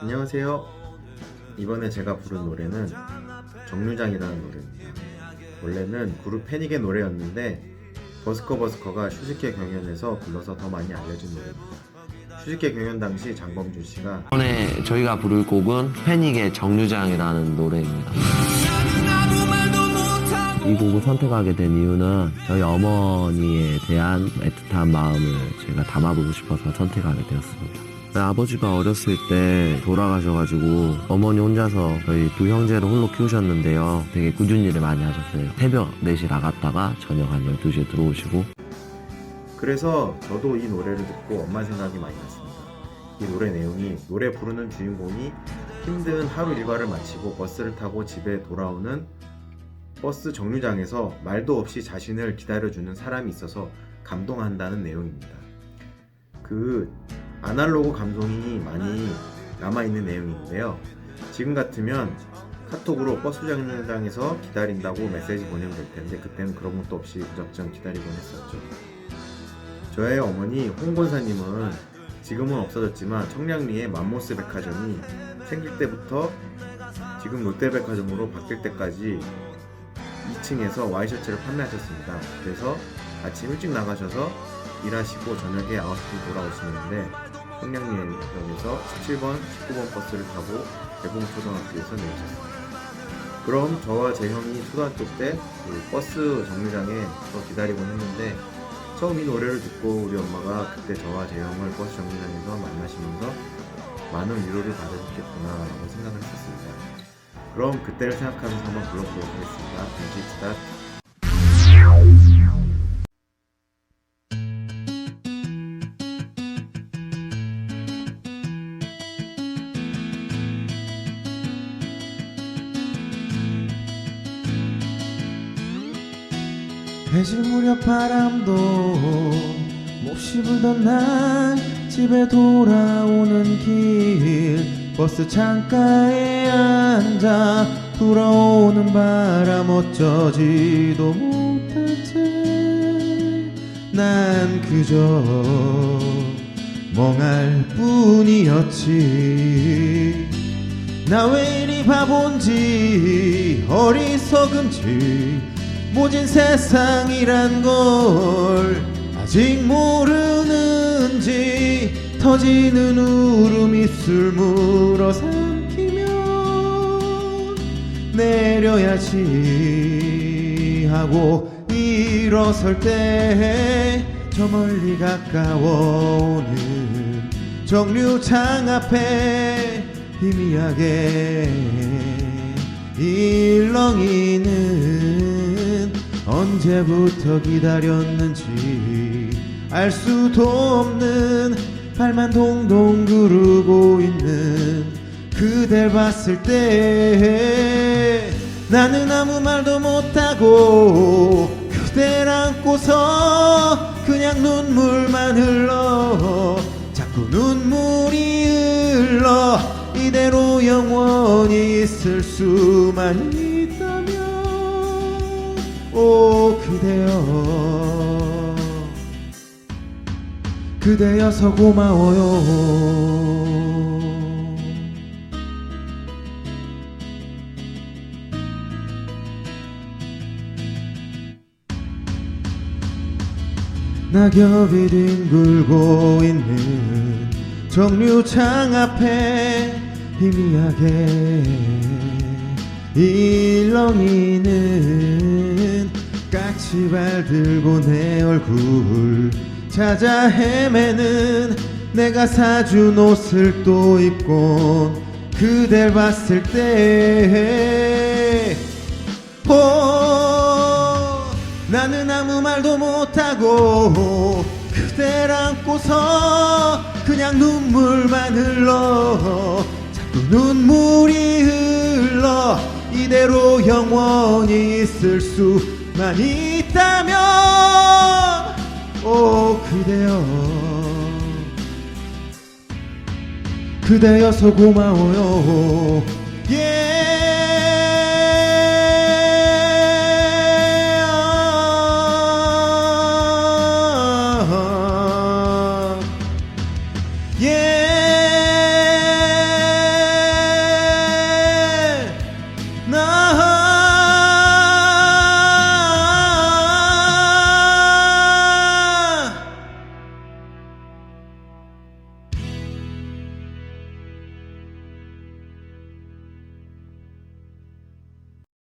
안녕하세요. 이번에 제가 부른 노래는 정류장이라는 노래입니다. 원래는 그룹 패닉의 노래였는데 버스커 버스커가 슈즈케 경연에서 불러서 더 많이 알려진 노래입니다. 슈즈케 경연 당시 장범준 씨가 이번에 저희가 부를 곡은 패닉의 정류장이라는 노래입니다. 이 곡을 선택하게 된 이유는 저희 어머니에 대한 애틋한 마음을 제가 담아보고 싶어서 선택하게 되었습니다. 아버지가 어렸을 때 돌아가셔가지고 어머니 혼자서 저희 두 형제를 홀로 키우셨는데요. 되게 꾸준히 일을 많이 하셨어요. 새벽 4시 나갔다가 저녁 한 12시에 들어오시고 그래서 저도 이 노래를 듣고 엄마 생각이 많이 났습니다. 이 노래 내용이 노래 부르는 주인공이 힘든 하루 일과를 마치고 버스를 타고 집에 돌아오는 버스 정류장에서 말도 없이 자신을 기다려주는 사람이 있어서 감동한다는 내용입니다. 그 아날로그 감동이 많이 남아있는 내용인데요. 지금 같으면 카톡으로 버스 정류장에서 기다린다고 메시지 보내면 될 텐데 그때는 그런 것도 없이 무작정 기다리곤 했었죠. 저의 어머니 홍권사님은 지금은 없어졌지만 청량리의 맘모스 백화점이 생길 때부터 지금 롯데백화점으로 바뀔 때까지 2층에서 와이셔츠를 판매하셨습니다. 그래서 아침 일찍 나가셔서 일하시고 저녁에 9시 돌아오시는데 청량리역에서 17번, 19번 버스를 타고 대봉초등학교에서 내리셨습니다. 그럼 저와 제 형이 초등학교 때 그 버스 정류장에서 기다리곤 했는데 처음 이 노래를 듣고 우리 엄마가 그때 저와 제 형을 버스 정류장에서 만나시면서 많은 위로를 받으셨겠구나 라고 생각을 했었습니다. 그럼 그때를 생각하면서 한번 불러보도록 하겠습니다. 뮤직 스타트. 해질 무렵 바람도 몹시 불던 날 집에 돌아오는 길 버스 창가에 앉아 불어오는 바람 어쩌지도 못한 채난 그저 멍할 뿐이었지. 나 왜 이리 바본지 어리석은지 모진 세상이란 걸 아직 모르는지 터지는 울음이 술 물어 삼키며 내려야지 하고 일어설 때 저 멀리 가까워오는 정류장 앞에 희미하게 일렁이는 언제부터 기다렸는지 알 수도 없는 발만 동동 구르고 있는 그댈 봤을 때 나는 아무 말도 못하고 그댈 안고서 그냥 눈물만 흘러 자꾸 눈물이 흘러 이대로 영원히 있을 수만 그대여서 고마워요. 낙엽이 뒹굴고 있는 정류장 앞에 희미하게 일렁이는 까치발 들고 내 얼굴 찾아 헤매는 내가 사준 옷을 또 입고 그댈 봤을 때. 오, 나는 아무 말도 못하고 그댈 안고서 그냥 눈물만 흘러 자꾸 눈물이 흘러 이대로 영원히 있을 수만 있다면. 오 그대여 그대여서 고마워요